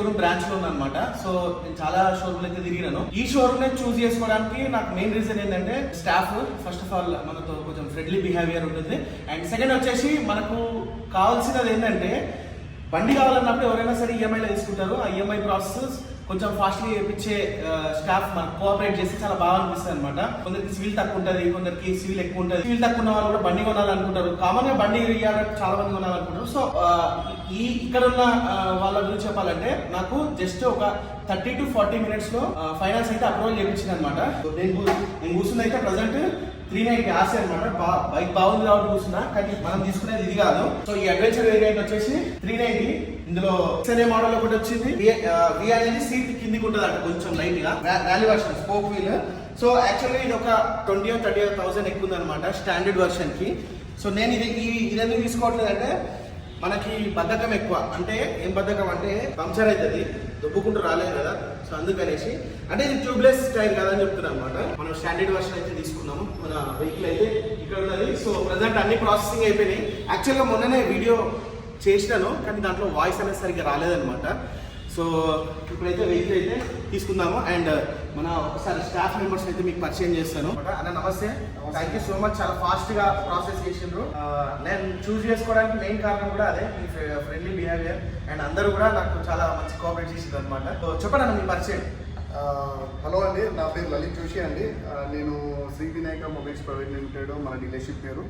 Showroom బ్రాంచ్లో అనమాట so నేను చాలా షోరూమ్ అయితే తిరిగినాను ఈ షోరూమ్ నేను చూస్ చేసుకోవడానికి నాకు మెయిన్ రీజన్ ఏంటంటే స్టాఫ్ ఫస్ట్ ఆఫ్ ఆల్ మనతో కొంచెం ఫ్రెండ్లీ బిహేవియర్ ఉంటుంది. అండ్ సెకండ్ వచ్చేసి మనకు కావాల్సినది ఏంటంటే బండి కావాలన్నప్పుడు ఎవరైనా సరే ఈఎంఐలో తీసుకుంటారు. ఆ ఈఎంఐ ప్రాసెస్ కొంచెం ఫాస్ట్గా చేయించే స్టాఫ్ మనకు కోఆపరేట్ చేస్తే చాలా బాగా అనిపిస్తుంది అనమాట కొందరికి సివిల్ తక్కువ ఉంటుంది కొందరికి సివిల్ ఎక్కువ ఉంటుంది. సివిల్ తక్కువ ఉన్న వాళ్ళు కూడా బండి కొనాలనుకుంటారు. కామన్గా బండి ఇవ్వాలంటే చాలా మంది కొనాలనుకుంటారు. సో ఈ ఇక్కడ ఉన్న వాళ్ళ గురించి చెప్పాలంటే నాకు జస్ట్ ఒక థర్టీ టు ఫార్టీ మినిట్స్లో ఫైనాన్స్ అయితే అప్రూవల్ చేయించింది అనమాట నేను నేను కూర్చుంది అయితే ప్రజెంట్ త్రీ నైన్టీ ఆర్సీ అనమాట బైక్ బాగుంది కాబట్టి చూసినా కానీ మనం తీసుకునేది ఇది కాదు. సో ఈ అడ్వెంచర్ వేరియంట్ వచ్చేసి త్రీ నైన్టీ. ఇందులో ఎక్స్ఎన్ఏ మోడల్ ఒకటి వచ్చింది. వి అనేది సీట్ కిందికి ఉంటుంది అంట కొంచెం లైట్గా. Valley version spoke wheel so actually ఇది ఒక ట్వంటీ థర్టీ థౌసండ్ ఎక్కువ అనమాట స్టాండర్డ్ వర్షన్కి. సో నేను ఇది ఇదన్నీ తీసుకోవట్లేదంటే మనకి బద్ధకం ఎక్కువ. అంటే ఏం బద్ధకం అంటే పంక్చర్ అవుతుంది దుబ్బుకుంటూ రాలేదు కదా. సో అందుకనేసి అంటే ఇది ట్యూబ్లెస్ టైర్ కదా అని చెప్తున్నాను అనమాట మనం స్టాండర్డ్ వర్షన్ అయితే తీసుకున్నాము. మన వెహికల్ అయితే ఇక్కడ ఉన్నది. సో ప్రజెంట్ అన్ని ప్రాసెసింగ్ అయిపోయినాయి. యాక్చువల్గా మొన్ననే వీడియో చేసినాను కానీ దాంట్లో వాయిస్ అనేది సరిగ్గా రాలేదనమాట సో ఇప్పుడైతే వెహికల్ అయితే తీసుకుందాము. అండ్ మన ఒకసారి స్టాఫ్ మెంబర్స్ అయితే మీకు పరిచయం చేస్తాను. అన్న నమస్తే. థ్యాంక్ యూ సో మచ్ చాలా ఫాస్ట్గా ప్రాసెస్ చేసిండ్రు. ఆ, నేను చూస్ చేసుకోవడానికి మెయిన్ కారణం కూడా అదే మీ ఫ్రెండ్లీ బిహేవియర్ అండ్ అందరూ కూడా నాకు చాలా మంచి కోఆపరేట్ చేసిండ్రు అనమాట సో చెప్పండి అన్న మీ పరిచయం. హలో అండి. నా పేరు లలిత్ జోషి అండి. నేను Shri Vinayaka mobiles private limited మన డీలర్షిప్ పేరు.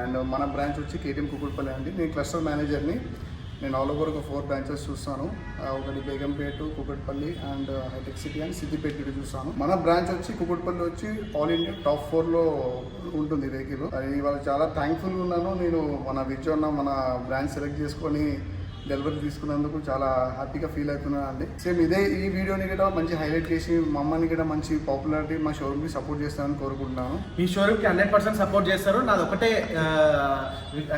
అండ్ మన బ్రాంచ్ వచ్చి కేటీఎం కుకుట్పల్లి అండి. నేను క్లస్టర్ మేనేజర్ని. నేను ఆల్ ఓవర్ ఒక ఫోర్ బ్రాంచెస్ చూస్తాను. ఒకటి Begumpet Kukatpally and hitech city and Siddipet ఇటు చూస్తాను. మన బ్రాంచ్ వచ్చి కుకట్పల్లి వచ్చి ఆల్ ఇండియా టాప్ ఫోర్లో ఉంటుంది వెహికల్ అది ఇవాళ చాలా థ్యాంక్ఫుల్గా ఉన్నాను. నేను మన విజయన్న మన బ్రాంచ్ సెలెక్ట్ చేసుకొని డెలివరీ తీసుకున్నందుకు చాలా హ్యాపీగా ఫీల్ అవుతున్నాను అండి. సేమ్ ఇదే ఈ వీడియోని కూడా మంచి హైలైట్ చేసి మా అమ్మని కూడా మంచి పాపులారిటీ మా షోరూమ్కి సపోర్ట్ చేస్తానని కోరుకుంటున్నాను. మీ షోరూమ్కి హండ్రెడ్ పర్సెంట్ సపోర్ట్ చేస్తారు. నాది ఒకటే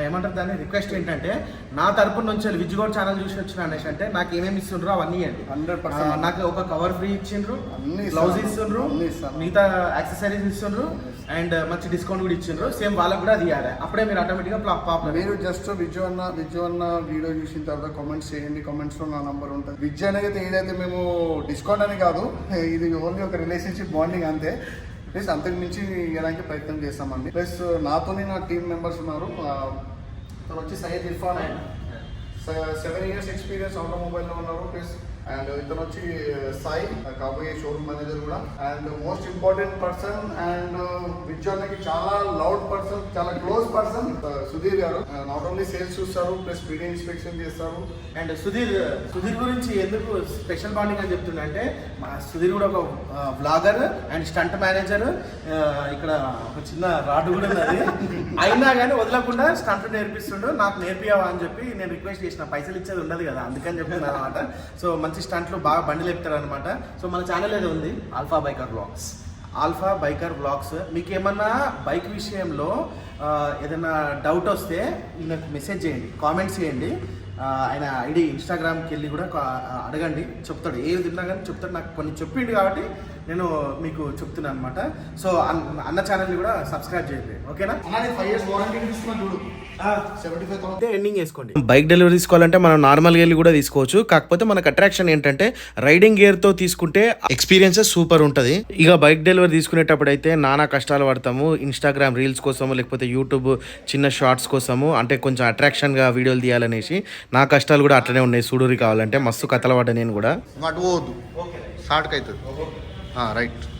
ఏమంటారు దాన్ని? రిక్వెస్ట్ ఏంటంటే నా తరపు నుంచి విజ్జిగోడ్ ఛానల్ చూసి వచ్చిన అనేసి అంటే నాకు ఏమేమి ఇస్తుండ్రో అవన్నీ ఇవ్వండి హండ్రెడ్ పర్సెంట్ నాకు ఒక కవర్ ఫ్రీ ఇచ్చిండ్రు అన్ని ఇస్తాను. ఇస్తుండ్రు. మిగతా యాక్సెసరీస్ ఇస్తుండ్రు అండ్ మంచి డిస్కౌంట్ కూడా ఇచ్చిండ్రు. సేమ్ వాళ్ళకి కూడా అది ఇవ్వాలి అప్పుడే మీరు ఆటోమేటిక్గా పాపులర్ మీరు జస్ట్ విజయ్ అన్న విజయ్ అన్న వీడియో చూసిన తర్వాత కామెంట్స్ చేయండి. కామెంట్స్లో నా నంబర్ ఉంటుంది. విజయ్ అనేది ఏదైతే మేము డిస్కౌంట్ అని కాదు ఇది ఓన్లీ ఒక రిలేషన్షిప్ బాండింగ్ అంతే. ప్లస్ అంతకు మించి ఇవ్వడానికి ప్రయత్నం చేస్తామండి. ప్లస్ నాతోని నా టీం మెంబర్స్ ఉన్నారు. ఆ, తను వచ్చి Syed Irfan seven years experience ఆటోమొబైల్లో ఉన్నారు ప్లస్ అండ్ ఇతను వచ్చి సాయి కాబోయే షోరూమ్ మేనేజర్ కూడా. And most important person and విజ్వానికి చాలా లౌడ్ పర్సన్ చాలా close person Sudheer garu. Not only sales చూస్తారు ప్లస్ పీడీ ఇన్స్పెక్షన్ చేస్తారు. అండ్ సుధీర్ సుధీర్ గురించి ఎందుకు స్పెషల్ బాండింగ్ అని చెప్తున్నా అంటే మా సుధీర్ కూడా ఒక బ్లాగర్ అండ్ స్టంట్ మేనేజర్ ఇక్కడ ఒక చిన్న రాడ్ కూడా ఉన్నది. అయినా కానీ వదలకుండా స్టంట్ నేర్పిస్తుండు. నాకు నేర్పియావా అని చెప్పి నేను రిక్వెస్ట్ చేసిన పైసలు ఇచ్చేది ఉండదు కదా అందుకని చెప్తున్నాను అనమాట సో మంచి స్టంట్లు బాగా బండి లేపుతారు అనమాట సో మన ఛానల్ ఏదో ఉంది alpha biker blogs alpha biker blogs మీకు ఏమన్నా బైక్ విషయంలో ఏదైనా డౌట్ వస్తే నాకు మెసేజ్ చేయండి కామెంట్స్ చేయండి. ఆయన ఐడి ఇన్స్టాగ్రామ్కి వెళ్ళి కూడా అడగండి చెప్తాడు. ఏది తిన్నా కానీ చెప్తాడు. నాకు కొన్ని చెప్పిండు కాబట్టి నేను మీకు చెప్తున్నాను అనమాట సో అన్న- అన్న ఛానల్ని కూడా సబ్స్క్రైబ్ చేయండి. ఓకేనా? అయితే ఎండింగ్ వేసుకోండి బైక్ డెలివరీ తీసుకోవాలంటే మనం నార్మల్గా వెళ్ళి కూడా తీసుకోవచ్చు. కాకపోతే మనకు అట్రాక్షన్ ఏంటంటే రైడింగ్ గేర్తో తీసుకుంటే ఎక్స్పీరియన్సెస్ సూపర్ ఉంటది. ఇక బైక్ డెలివరీ తీసుకునేటప్పుడు అయితే నానా కష్టాలు పడతాము. ఇన్స్టాగ్రామ్ రీల్స్ కోసము లేకపోతే యూట్యూబ్ చిన్న షార్ట్స్ కోసము అంటే కొంచెం అట్రాక్షన్గా వీడియోలు తీయాలనేసి నా కష్టాలు కూడా అట్లనే ఉన్నాయి. సూడూరి కావాలంటే మస్తు కథలు పడ్డా నేను కూడా. అటు పోవద్దు. షార్ట్కి అవుతుంది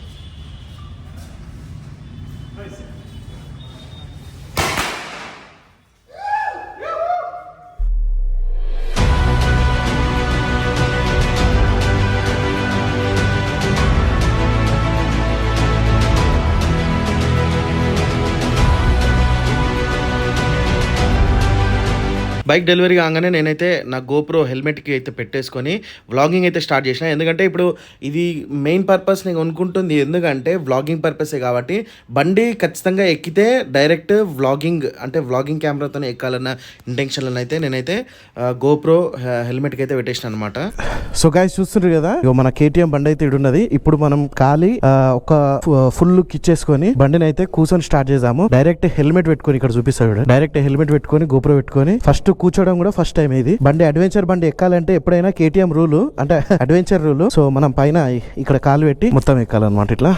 బైక్ డెలివరీ కాగానే నేనైతే నా గోప్రో హెల్మెట్కి అయితే పెట్టేసుకొని వ్లాగింగ్ అయితే స్టార్ట్ చేసిన. ఎందుకంటే ఇప్పుడు ఇది మెయిన్ పర్పస్ నేను అనుకుంటుంది. ఎందుకంటే వ్లాగింగ్ పర్పసే కాబట్టి బండి ఖచ్చితంగా ఎక్కితే డైరెక్ట్ వ్లాగింగ్ అంటే వ్లాగింగ్ కెమెరాతోనే ఎక్కాలన్న ఇంటెన్షన్లను అయితే నేనైతే గోప్రో హెల్మెట్కి అయితే పెట్టేసిన అనమాట సో గాయస్ చూస్తున్నారు కదా? ఇగో మన కేటీఎం బండి అయితే ఇడున్నది ఇప్పుడు మనం ఖాళీ ఒక ఫుల్ లుక్ ఇచ్చేసుకొని బండిని అయితే కూర్చొని స్టార్ట్ చేసాము డైరెక్ట్ హెల్మెట్ పెట్టుకొని ఇక్కడ చూపిస్తాడు డైరెక్ట్ హెల్మెట్ పెట్టుకొని గోప్రో పెట్టుకొని ఫస్ట్ కూర్చోవడం కూడా ఫస్ట్ టైం ఇది. బండి అడ్వెంచర్ బండి ఎక్కాలంటే ఎప్పుడైనా కేటీఎం రూల్ అంటే అడ్వెంచర్ రూల్ సో మనం పైన ఇక్కడ కాలు పెట్టి మొత్తం ఎక్కాలన్నమాట ఇట్లా.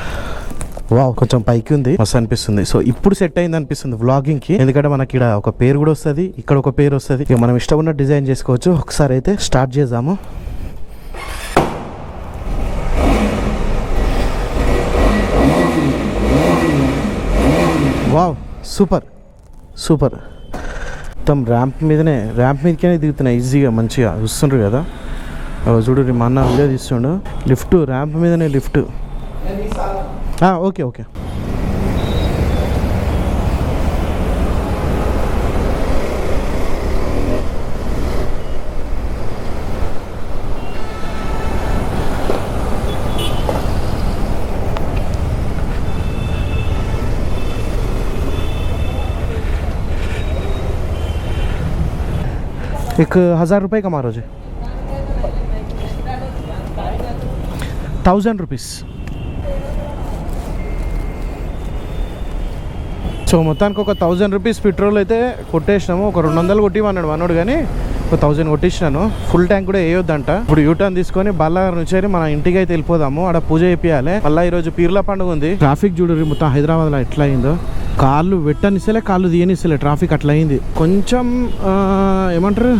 వావ్ కొంచెం పైకి ఉంది. మస్తు అనిపిస్తుంది. సో ఇప్పుడు సెట్ అయింది అనిపిస్తుంది వ్లాగింగ్కి. ఎందుకంటే మనకి ఇక్కడ ఒక పేరు కూడా వస్తుంది ఇక్కడ ఒక పేరు వస్తుంది. ఇక మనం ఇష్టం ఉన్న డిజైన్ చేసుకోవచ్చు. ఒకసారి అయితే స్టార్ట్ చేద్దాము. వావ్ సూపర్ సూపర్ మొత్తం ర్యాంప్ మీదనే ర్యాంప్ మీదకే దిగుతున్నాయి ఈజీగా మంచిగా. చూస్తుండ్రు కదా? చూడు మా అన్న వీడియో తీస్తుండు. లిఫ్ట్ ర్యాంప్ మీదనే లిఫ్ట్ ఓకే ఓకే. એક હજાર રૂપિયા તમારો છે થાઉઝન્ડ રૂપીસ సో మొత్తానికి ఒక థౌజండ్ రూపీస్ పెట్రోల్ అయితే కొట్టేసినాము. ఒక రెండు వందలు కొట్టిమన్నాడు మనోడు కానీ ఒక థౌజండ్ కొట్టించినాను. ఫుల్ ట్యాంక్ కూడా వేయొద్దంట. ఇప్పుడు యూటర్న్ తీసుకొని బల్లార్ నుంచి మన ఇంటికి అయితే వెళ్ళిపోదాము. ఆడ పూజ చేయాలి మళ్ళీ ఈరోజు పీర్ల పండుగ ఉంది. ట్రాఫిక్ చూడరు మొత్తం హైదరాబాద్లో ఎట్లా అయిందో. కాళ్ళు పెట్టనిస్తలే కాళ్ళు తీయనిస్తలే ట్రాఫిక్ అట్లా అయింది కొంచెం ఏమంటారు?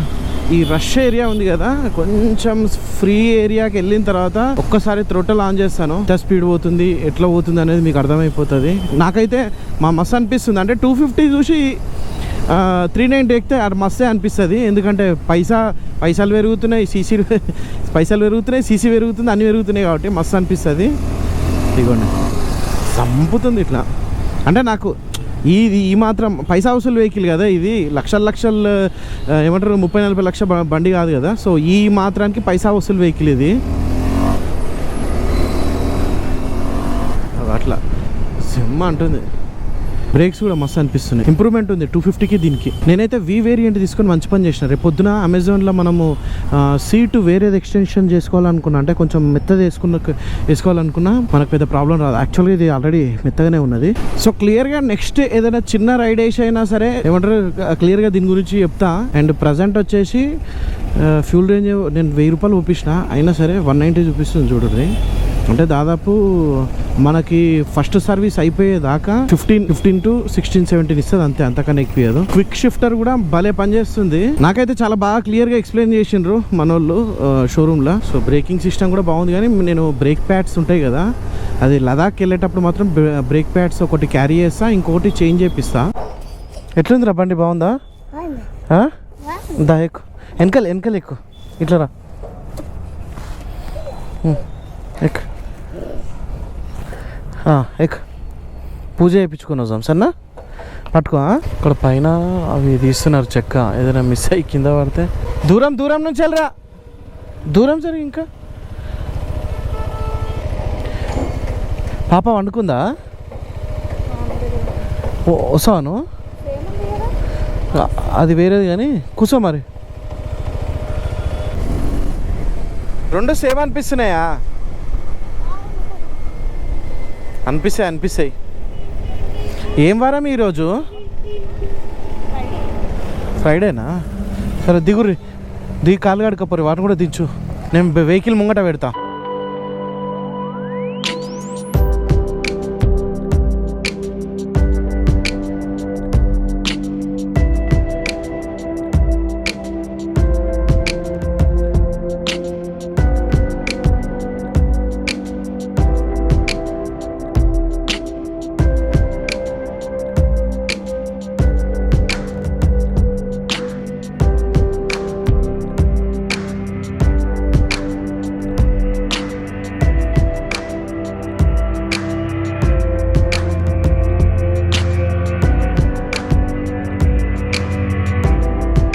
ఈ రష్ ఏరియా ఉంది కదా కొంచెం ఫ్రీ ఏరియాకి వెళ్ళిన తర్వాత ఒక్కసారి త్రొట్టలు ఆన్ చేస్తాను. ఎంత స్పీడ్ పోతుంది ఎట్లా పోతుంది అనేది మీకు అర్థమైపోతుంది. నాకైతే మా మస్తు అనిపిస్తుంది. అంటే టూ ఫిఫ్టీ చూసి త్రీ నైంటీ ఎక్కితే అది మస్తే అనిపిస్తుంది. ఎందుకంటే పైసా పైసలు పెరుగుతున్నాయి సీసీ పైసలు పెరుగుతున్నాయి సీసీ పెరుగుతుంది అన్నీ పెరుగుతున్నాయి కాబట్టి మస్తు అనిపిస్తుంది. ఇదిగోండి. చంపుతుంది ఇట్లా. అంటే నాకు ఇది ఈ మాత్రం పైసా వసూలు వెహికల్ కదా ఇది. లక్షల లక్షల ఏమంటారు ముప్పై నలభై లక్షల బండి కాదు కదా. సో ఈ మాత్రానికి పైసా వసూలు వెహికల్ ఇది. అది అట్లా. సిమ్మ అంటుంది. బ్రేక్స్ కూడా మస్తు అనిపిస్తున్నాయి. ఇంప్రూవ్మెంట్ ఉంది. టూ ఫిఫ్టీకి దీనికి. నేనైతే వి వేరియంట్ తీసుకొని మంచి పని చేసిన. రేపు పొద్దున అమెజాన్లో మనము సీటు వేరేది ఎక్స్టెన్షన్ చేసుకోవాలనుకున్నా అంటే కొంచెం మెత్తది వేసుకున్న వేసుకోవాలనుకున్నా మనకు పెద్ద ప్రాబ్లం రాదు. యాక్చువల్గా ఇది ఆల్రెడీ మెత్తగానే ఉన్నది. సో క్లియర్గా నెక్స్ట్ ఏదైనా చిన్న రైడ్ వేసి అయినా సరే ఏమంటారు? క్లియర్గా దీని గురించి చెప్తా. అండ్ ప్రజెంట్ వచ్చేసి ఫ్యూల్ రేంజ్ నేను వెయ్యి రూపాయలు చూపించిన అయినా సరే వన్ నైంటీ చూపిస్తుంది చూడండి అంటే దాదాపు మనకి ఫస్ట్ సర్వీస్ అయిపోయేదాకా fifteen fifteen to sixteen seventeen ఇస్తుంది అంతే అంతకన్నా ఎక్కువ క్విక్ షిఫ్టర్ కూడా భలే పనిచేస్తుంది. నాకైతే చాలా బాగా క్లియర్గా ఎక్స్ప్లెయిన్ చేసిండ్రు మనోళ్ళు షోరూమ్లో సో బ్రేకింగ్ సిస్టమ్ కూడా బాగుంది కానీ నేను బ్రేక్ ప్యాడ్స్ ఉంటాయి కదా అది లదాఖ్ వెళ్ళేటప్పుడు మాత్రం బ్రేక్ ప్యాడ్స్ ఒకటి క్యారీ చేస్తా ఇంకొకటి చేంజ్ చేపిస్తా. ఎట్లుందిరా బండి బాగుందా? దా ఎక్కు. వెనకాల వెనకాల ఎక్కు. ఇట్లా రా. ఎక్కు. ఆ, ఎక్కు పూజ చేయించుకొని వద్దాం సరేనా? పట్టుకో? ఇక్కడ పైన అవి తీస్తున్నారు చెక్క. ఏదైనా మిస్ అయ్యి కింద పడితే. దూరం దూరం నుంచి వెళ్ళరా? దూరం సరే ఇంకా. పాప వండుకుందా? వస్తాను అది వేరేది కానీ కూర్చో మరి. రెండు సేమ్ అనిపిస్తున్నాయా? అనిపిస్తాయి అనిపిస్తాయి. ఏం వారం ఈరోజు ఫ్రైడేనా? సరే దిగురి దిగి కాలు కడకపోరు వాటిని కూడా దించు. నేను వెహికల్ ముంగట పెడతా.